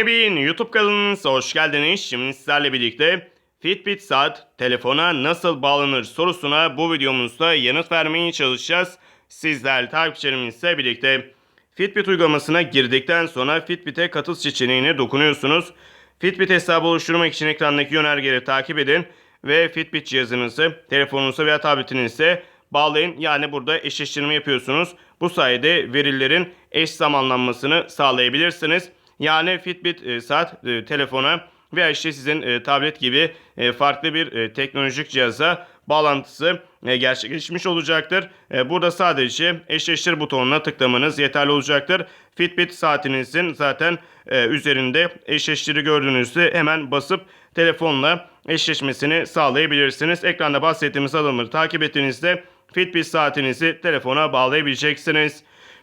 Bin YouTube kanalınıza hoş geldiniz. Şimdi sizlerle birlikte Fitbit saat telefona nasıl bağlanır sorusuna bu videomuzda yanıt vermeye çalışacağız. Sizler takipçilerimizle birlikte Fitbit uygulamasına girdikten sonra Fitbit'e katıl seçeneğine dokunuyorsunuz. Fitbit hesabı oluşturmak için ekrandaki yönergeleri takip edin ve Fitbit cihazınızı telefonunuza veya tabletinize bağlayın. Yani burada eşleştirme yapıyorsunuz. Bu sayede verilerin eş zamanlanmasını sağlayabilirsiniz. Yani Fitbit e, saat e, telefona veya işte sizin e, tablet gibi farklı bir teknolojik cihaza bağlantısı gerçekleşmiş olacaktır. Burada sadece eşleştir butonuna tıklamanız yeterli olacaktır. Fitbit saatinizin zaten üzerinde eşleştiri gördüğünüzde hemen basıp telefonla eşleşmesini sağlayabilirsiniz. Ekranda bahsettiğimiz adımları takip ettiğinizde Fitbit saatinizi telefona bağlayabileceksiniz.